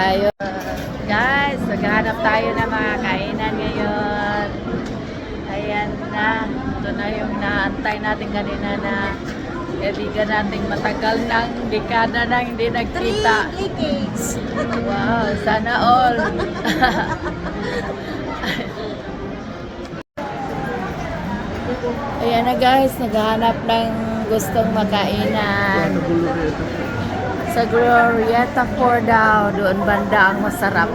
tayo. Guys, maghanap tayo ng mga kainan ngayon. Ayan na. Ito na yung naantay natin kanina na kaibigan nating matagal ng dekada na hindi nagkita. decades. Wow, sana all. Ayan na guys, naghahanap ng gustong makainan. Sa Glorieta 4 daw, doon banda ang masarap.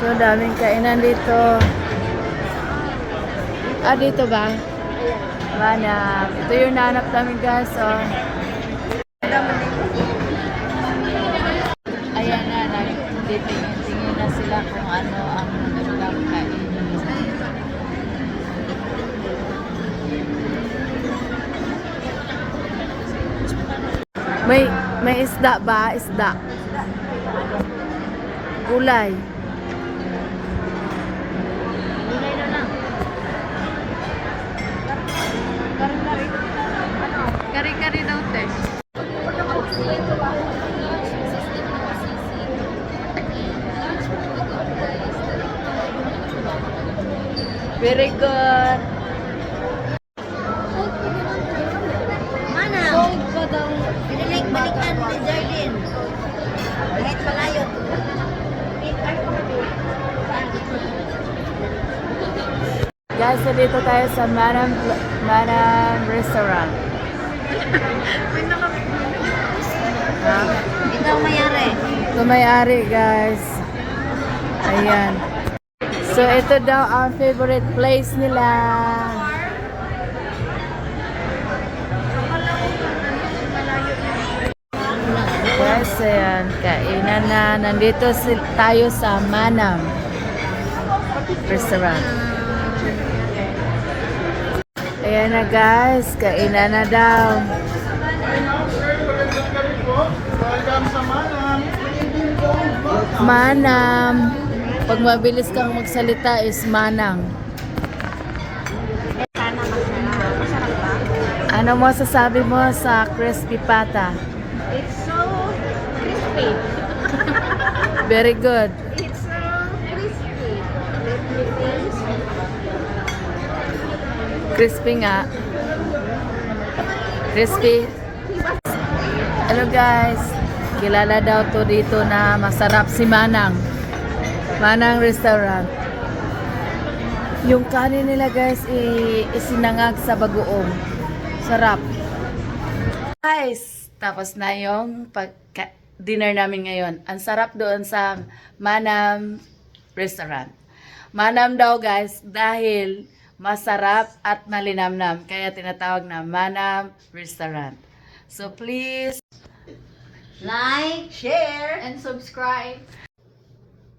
So, daming kainan dito. Ah, dito ba? Manap. Ito yung nanap namin guys, oh. May may isda ba? Isda. Gulay. Guys, dito tayo sa Manam, Manam Restaurant. Ha? Ikaw mayari. Ito may-ari, guys. Ayan. So, ito daw ang favorite place nila. Yes, ayan. Kainan na. Nandito si- tayo sa Manam Restaurant. Ayan na guys. Kainan na daw. Manam. Pag mabilis kang magsalita is manang. Ano mo sasabi mo sa crispy pata? It's so crispy. Very good. It's so crispy. Let me taste. Crispy nga. Crispy. Hello guys. Kilala daw to dito na masarap si Manang. Manang Restaurant. Yung kanin nila guys isinangag sa bagoong. Sarap. Guys, tapos na yung pagka dinner namin ngayon. Ang sarap doon sa Manam Restaurant. Manam daw guys dahil masarap at malinamnam. Kaya tinatawag na Manam Restaurant. So please Like, share, and subscribe.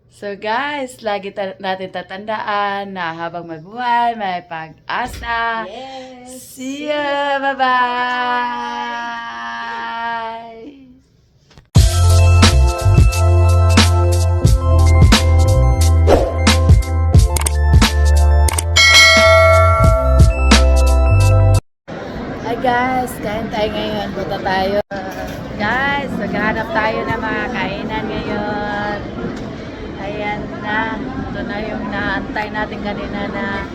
So guys, lagi ta- natin tatandaan na habang mabuhay, may pag-asa. Yes. See ya! Bye-bye! Guys, kain tayo ngayon. Punta tayo. Guys, maghanap tayo ng mga kainan ngayon. Ayan na. Ito na yung naantay natin kanina na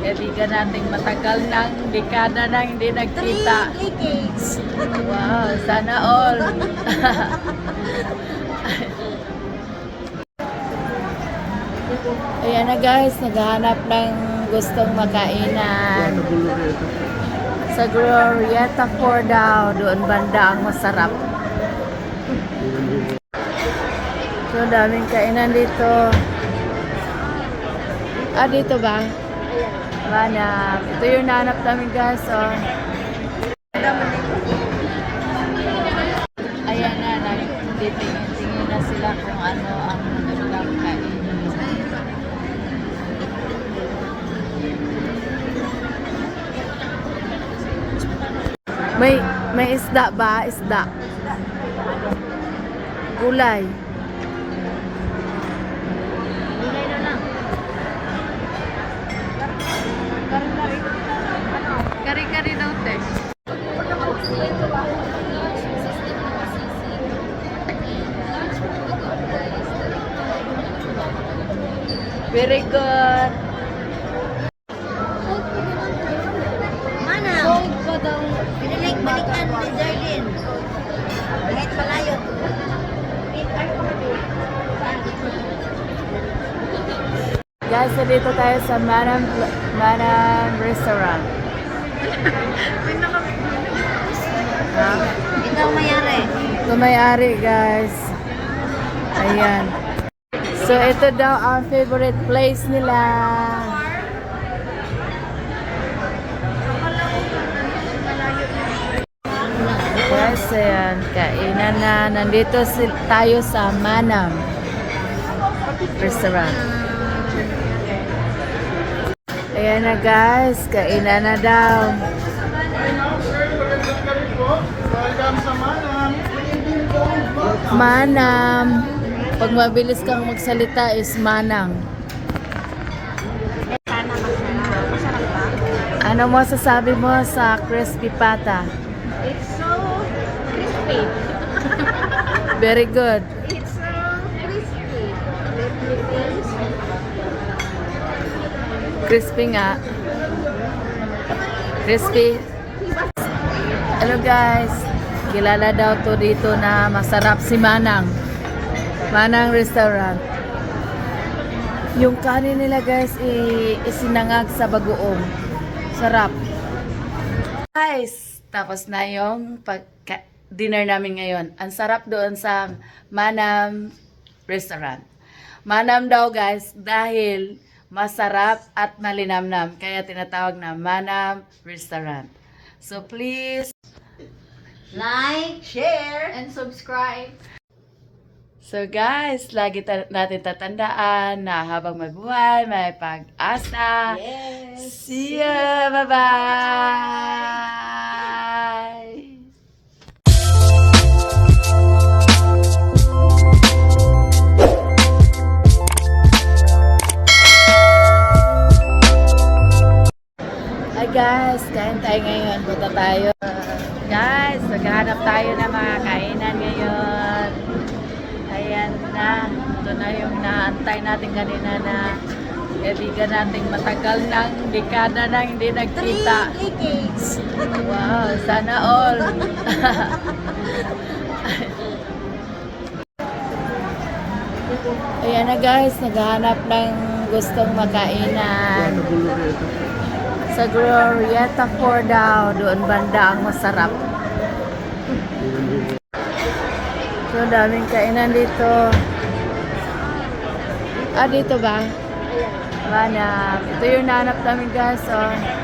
kaibigan nating matagal ng dekada na hindi Three nagkita. decades. Wow, sana all. Ayan na guys, naghahanap ng gustong makainan. Sa Glorieta 4 daw, doon banda ang masarap. So, daming kainan dito. Ah, dito ba? Manap. Ito yung nanap namin guys, oh. May may isda ba? Isda. Gulay. Gulay na lang. Kari-kari daw, Tesh. Very good. Dito tayo sa Manam, Manam Restaurant. Ha? Ito ang mayari. Ito may-ari, guys. Ayan. So, ito daw ang favorite place nila. Guys, ayan. Kainan na. Nandito si- tayo sa Manam Restaurant. Ayan na guys. Kainan na daw. Manam. Pag mabilis kang magsalita is manang. Ano mo sasabi mo sa crispy pata? It's so crispy. Very good. It's so crispy. Let me taste. Crispy nga. Crispy. Hello guys. Kilala daw to dito na masarap si Manang. Manang Restaurant. Yung kanin nila guys isinangag sa bagoong. Sarap. Guys, tapos na yung pagka dinner namin ngayon. Ang sarap doon sa Manam Restaurant. Manam daw guys dahil masarap at malinamnam. Kaya tinatawag na Manam Restaurant. So please Like, share, and subscribe. So guys, lagi ta- natin tatandaan na habang mabuhay, may pag-asa. Yes. See ya! Bye-bye! Guys, kain tayo ngayon. Punta tayo. Guys, maghanap tayo ng mga kainan ngayon. Ayan na. Ito na yung naantay natin kanina na kaibigan nating matagal ng dekada na hindi Three nagkita. decades. Wow, sana all. Ayan na guys, naghahanap ng gustong makainan. Sa Glorieta 4 daw, doon banda ang masarap. So, daming kainan dito. Ah, dito ba? Hanap. Ito yung nanap namin guys, oh.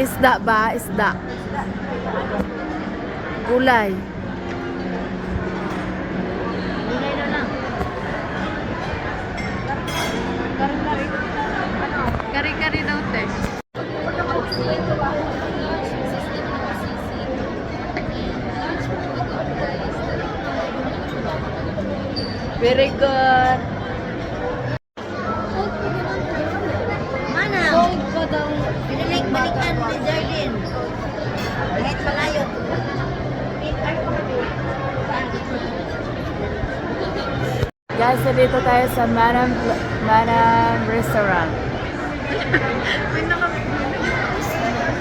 Isda ba? Isda. Gulay. Gulay na lang. Kari-kari. Daw, te. Very good. Dito tayo sa Manam, Manam Restaurant.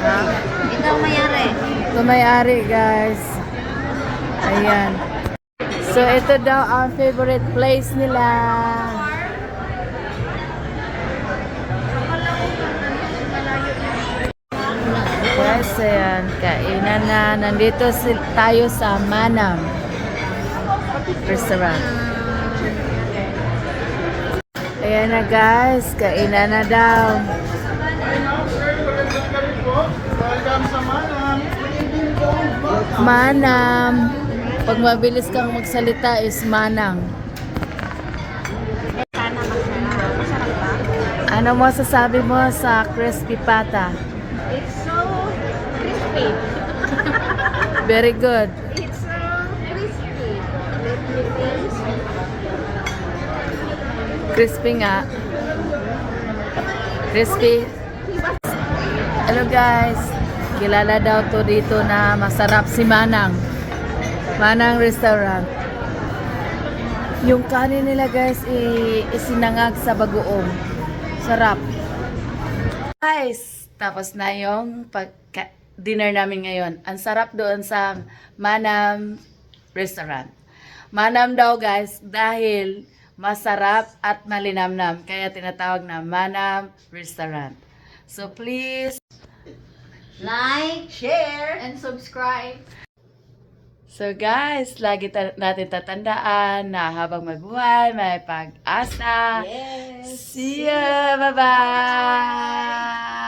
Ha? Ito ang mayari. Ito may-ari, guys. Ayan. So, ito daw ang favorite place nila. Guys, ayan. Kainan na. Nandito si- tayo sa Manam Restaurant. Ayan na guys. Kainan na daw. Manam. Pag mabilis kang magsalita is manang. Ano mo sasabi mo sa crispy pata? It's so crispy. Very good. It's so crispy. Nga. Crispy. Hello guys. Kilala daw to dito na masarap si Manang. Manang Restaurant. Yung kanin nila guys, isinangag sa bagoong. Sarap. Guys, tapos na yung pagka dinner namin ngayon. Ang sarap doon sa Manam Restaurant. Manam daw guys dahil masarap at malinamnam. Kaya tinatawag na Manam Restaurant. So please Like, share, and subscribe. So guys, lagi ta- natin tatandaan na habang mabuhay, may pag-asa. Yes. See ya! Bye-bye!